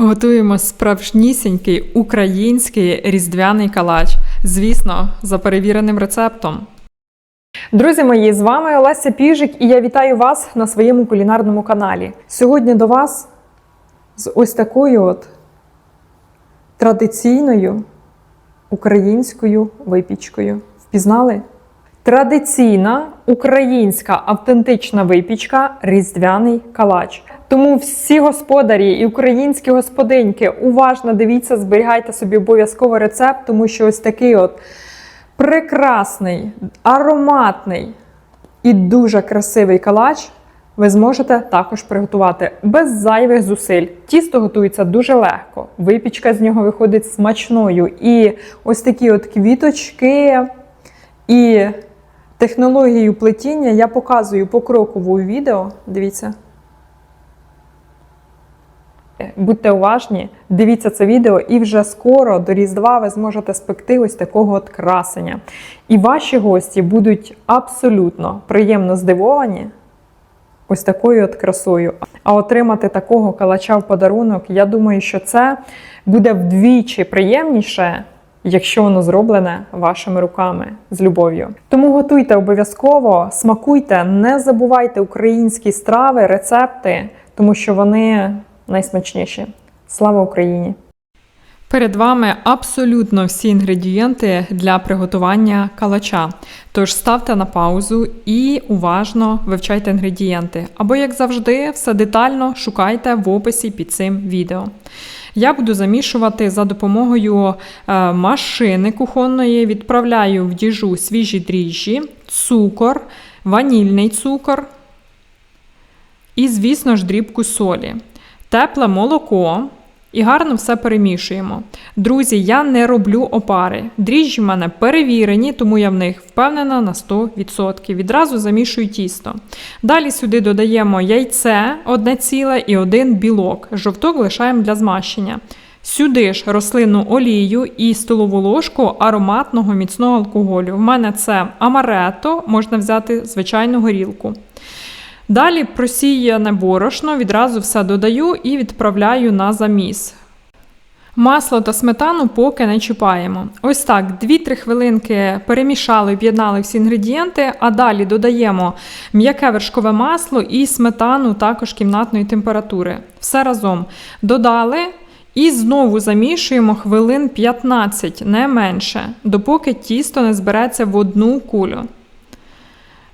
Готуємо справжнісінький український різдвяний калач. Звісно, за перевіреним рецептом. Друзі мої, з вами Олеся Піжик, і я вітаю вас на своєму кулінарному каналі. Сьогодні до вас з ось такою от традиційною українською випічкою. Впізнали? Традиційна українська автентична випічка різдвяний калач. Тому всі господарі і українські господиньки уважно дивіться, зберігайте собі обов'язково рецепт, тому що ось такий от прекрасний, ароматний і дуже красивий калач ви зможете також приготувати без зайвих зусиль. Тісто готується дуже легко, випічка з нього виходить смачною. І ось такі от квіточки і технологію плетіння я показую покроково у відео. Дивіться. Будьте уважні, дивіться це відео, і вже скоро до Різдва ви зможете спекти ось такого от красення. І ваші гості будуть абсолютно приємно здивовані ось такою от красою. А отримати такого калача в подарунок, я думаю, що це буде вдвічі приємніше. Якщо воно зроблене вашими руками з любов'ю. Тому готуйте обов'язково, смакуйте, не забувайте українські страви, рецепти, тому що вони найсмачніші. Слава Україні! Перед вами абсолютно всі інгредієнти для приготування калача. Тож ставте на паузу і уважно вивчайте інгредієнти. Або, як завжди, все детально шукайте в описі під цим відео. Я буду замішувати за допомогою е, машини кухонної, відправляю в діжу свіжі дріжджі, цукор, ванільний цукор і, звісно ж, дрібку солі, тепле молоко. І гарно все перемішуємо. Друзі, я не роблю опари. Дріжджі в мене перевірені, тому я в них впевнена на 100%. Відразу замішую тісто. Далі сюди додаємо яйце, одне ціле і один білок. Жовток лишаємо для змащення. Сюди ж рослинну олію і столову ложку ароматного міцного алкоголю. В мене це амарето, можна взяти звичайну горілку. Далі просіяне борошно, відразу все додаю і відправляю на заміс. Масло та сметану поки не чіпаємо. Ось так, 2-3 хвилинки перемішали, об'єднали всі інгредієнти, а далі додаємо м'яке вершкове масло і сметану також кімнатної температури. Все разом додали. І знову замішуємо хвилин 15, не менше, допоки тісто не збереться в одну кулю.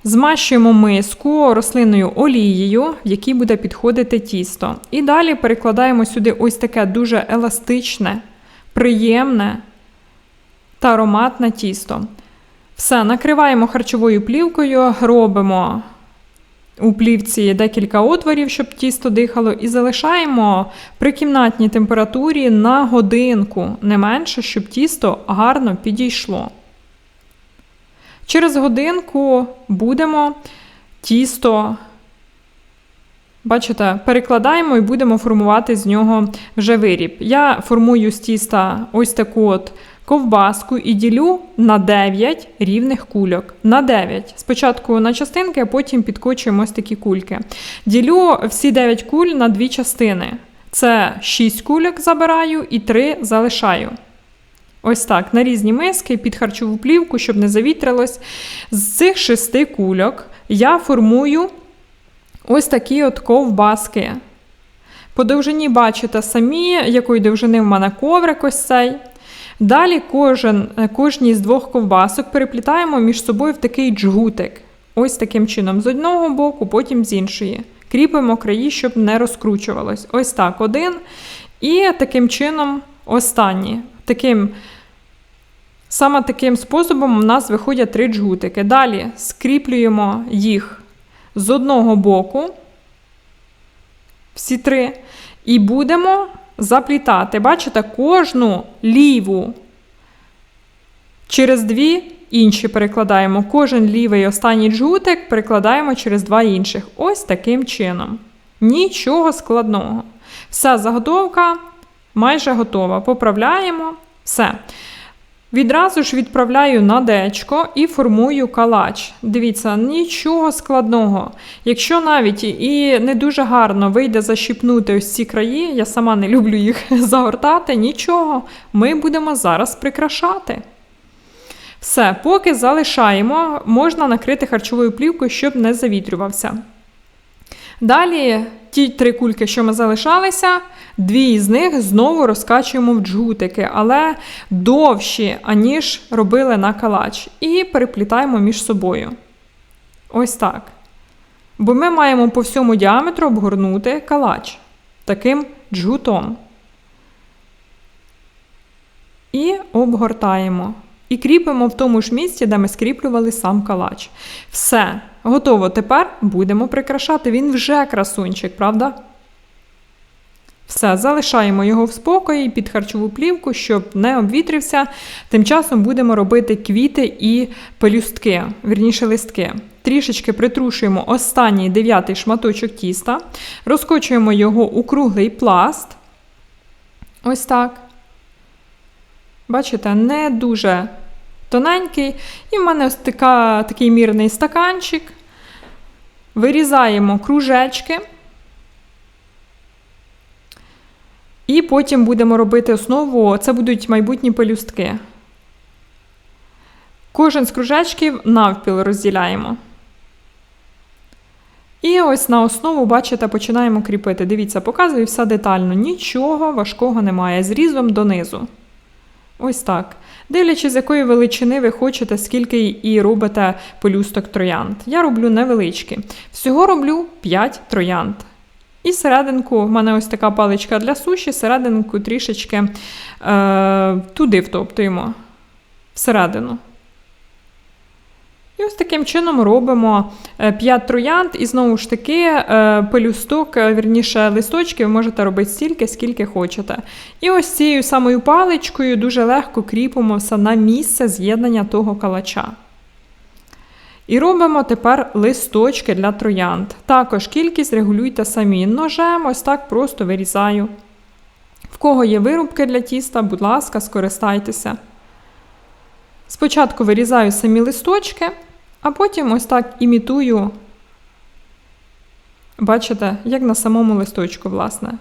Змащуємо миску рослинною олією, в якій буде підходити тісто. І далі перекладаємо сюди ось таке дуже еластичне, приємне та ароматне тісто. Все, накриваємо харчовою плівкою, робимо у плівці декілька отворів, щоб тісто дихало, і залишаємо при кімнатній температурі на годинку, не менше, щоб тісто гарно підійшло. Через годинку будемо тісто, бачите, перекладаємо і будемо формувати з нього вже виріб. Я формую з тіста ось таку от ковбаску і ділю на 9 рівних кульок. На 9. Спочатку на частинки, а потім підкочуємо ось такі кульки. Ділю всі 9 куль на дві частини. Це 6 кульок забираю і 3 залишаю. Ось так, на різні миски під харчову плівку, щоб не завітрилось. З цих шести кульок я формую ось такі от ковбаски. По довжині бачите самі, якої довжини в мене коврик ось цей. Далі кожен, кожній з двох ковбасок переплітаємо між собою в такий джгутик. Ось таким чином, з одного боку, потім з іншої. Кріпимо краї, щоб не розкручувалось. Ось так один. І таким чином останні. Таким Саме таким способом у нас виходять три джгутики. Далі скріплюємо їх з одного боку, всі три, і будемо заплітати. Бачите, кожну ліву через дві інші перекладаємо. Кожен лівий останній джгутик перекладаємо через два інших. Ось таким чином. Нічого складного. Вся заготовка майже готова. Поправляємо. Все. Відразу ж відправляю на дечко і формую калач. Дивіться, нічого складного. Якщо навіть і не дуже гарно вийде защіпнути ось ці краї, я сама не люблю їх загортати, нічого, ми будемо зараз прикрашати. Все, поки залишаємо, можна накрити харчовою плівкою, щоб не завітрювався. Далі ті три кульки, що ми залишалися, дві з них знову розкачуємо в джгутики, але довші, аніж робили на калач, і переплітаємо між собою. Ось так. Бо ми маємо по всьому діаметру обгорнути калач таким джгутом. І обгортаємо. І кріпимо в тому ж місці, де ми скріплювали сам калач. Все, готово. Тепер будемо прикрашати. Він вже красунчик, правда? Все, залишаємо його в спокої під харчову плівку, щоб не обвітрився. Тим часом будемо робити квіти і пелюстки, вірніше листки. Трішечки притрушуємо останній дев'ятий шматочок тіста, розкочуємо його у круглий пласт. Ось так. Бачите, не дуже тоненький. І в мене ось така, такий мірний стаканчик. Вирізаємо кружечки. І потім будемо робити основу. Це будуть майбутні пелюстки. Кожен з кружечків навпіл розділяємо. І ось на основу, бачите, починаємо кріпити. Дивіться, показую все детально. Нічого важкого немає. Зрізом донизу. Ось так. Дивлячись, з якої величини ви хочете, скільки і робите пелюсток троянд. Я роблю невеличкі. Всього роблю 5 троянд. І серединку, в мене ось така паличка для суші, серединку трішечки е, туди втоптуємо, всередину. І ось таким чином робимо 5 троянд, і знову ж таки, е, пелюсток, е, вірніше листочки, ви можете робити стільки, скільки хочете. І ось цією самою паличкою дуже легко кріпимо все на місце з'єднання того калача. І робимо тепер листочки для троянд. Також кількість регулюйте самі. Ножем ось так просто вирізаю. В кого є вирубки для тіста, будь ласка, скористайтеся. Спочатку вирізаю самі листочки, а потім ось так імітую, бачите, як на самому листочку, власне.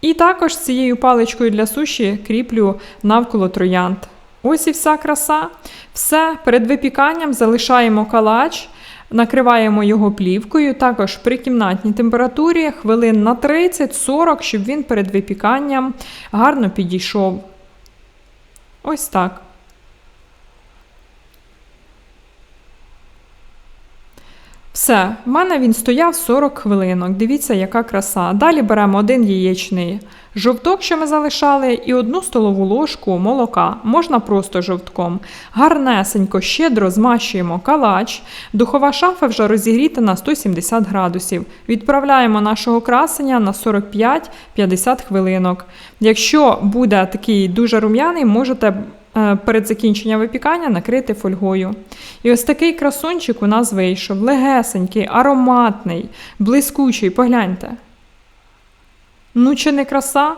І також цією паличкою для суші кріплю навколо троянд. Ось і вся краса. Все, перед випіканням залишаємо калач, накриваємо його плівкою, також при кімнатній температурі хвилин на 30-40, щоб він перед випіканням гарно підійшов. Ось так. Все, в мене він стояв 40 хвилинок. Дивіться, яка краса. Далі беремо один яєчний жовток, що ми залишали, і одну столову ложку молока. Можна просто жовтком. Гарнесенько, щедро змащуємо калач. Духова шафа вже розігріта на 170 градусів. Відправляємо нашого красення на 45-50 хвилинок. Якщо буде такий дуже рум'яний, можете перед закінченням випікання накрити фольгою. І ось такий красунчик у нас вийшов. Легесенький, ароматний, блискучий. Погляньте. Ну, чи не краса?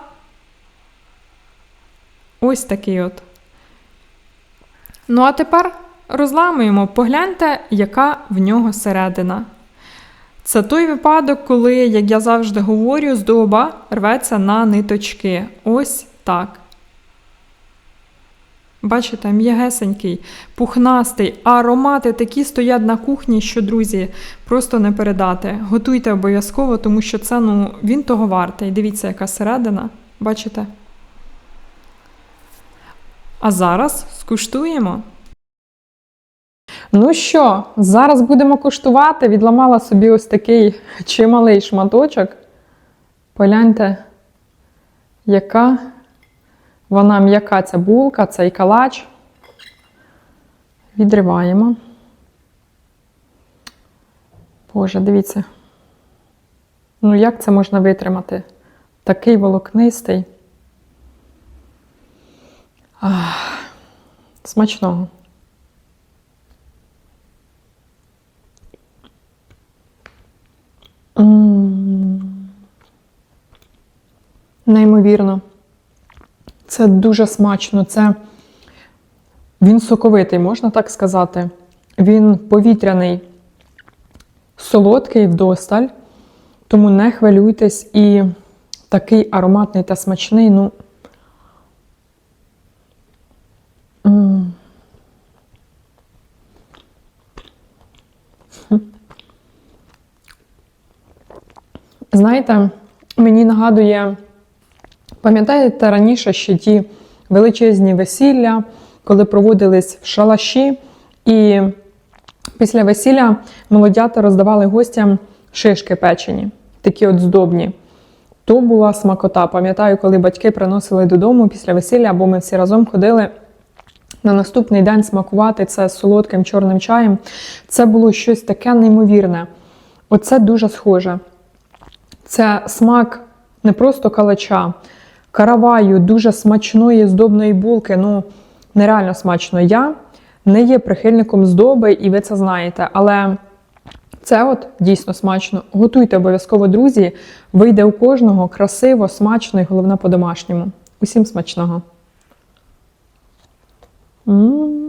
Ось такий от. Ну, а тепер розламуємо, погляньте, яка в нього середина. Це той випадок, коли, як я завжди говорю, здоба рветься на ниточки. Ось так. Бачите, м'ягесенький, пухнастий, аромати такі стоять на кухні, що, друзі, просто не передати. Готуйте обов'язково, тому що це ну, він того вартий. Дивіться, яка середина. Бачите? А зараз скуштуємо. Ну що, зараз будемо куштувати. Відламала собі ось такий чималий шматочок. Погляньте, яка вона м'яка ця булка, цей калач. Відриваємо. Боже, дивіться. Ну, як це можна витримати? Такий волокнистий. Ах, смачного. М. Неймовірно. Це дуже смачно. Це Він соковитий, можна так сказати. Він повітряний, солодкий вдосталь, тому не хвилюйтесь і такий ароматний та смачний. Ну. Знаєте, мені нагадує, пам'ятаєте раніше ще ті величезні весілля, коли проводились в шалаші, і після весілля молодята роздавали гостям шишки печені, такі от здобні. То була смакота. Пам'ятаю, коли батьки приносили додому після весілля, або ми всі разом ходили на наступний день смакувати це з солодким чорним чаєм. Це було щось таке неймовірне. Оце дуже схоже. Це смак не просто калача, караваю, дуже смачної здобної булки. Ну, нереально смачно. Я не є прихильником здоби, і ви це знаєте. Але це от дійсно смачно. Готуйте обов'язково, друзі. Вийде у кожного красиво, смачно і головне по-домашньому. Усім смачного. м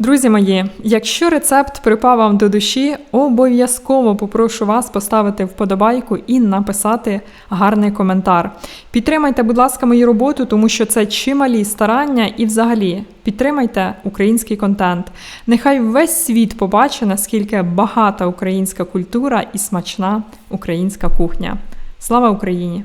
Друзі мої, якщо рецепт припав вам до душі, обов'язково попрошу вас поставити вподобайку і написати гарний коментар. Підтримайте, будь ласка, мою роботу, тому що це чималі старання і взагалі підтримайте український контент. Нехай весь світ побачить, наскільки багата українська культура і смачна українська кухня. Слава Україні!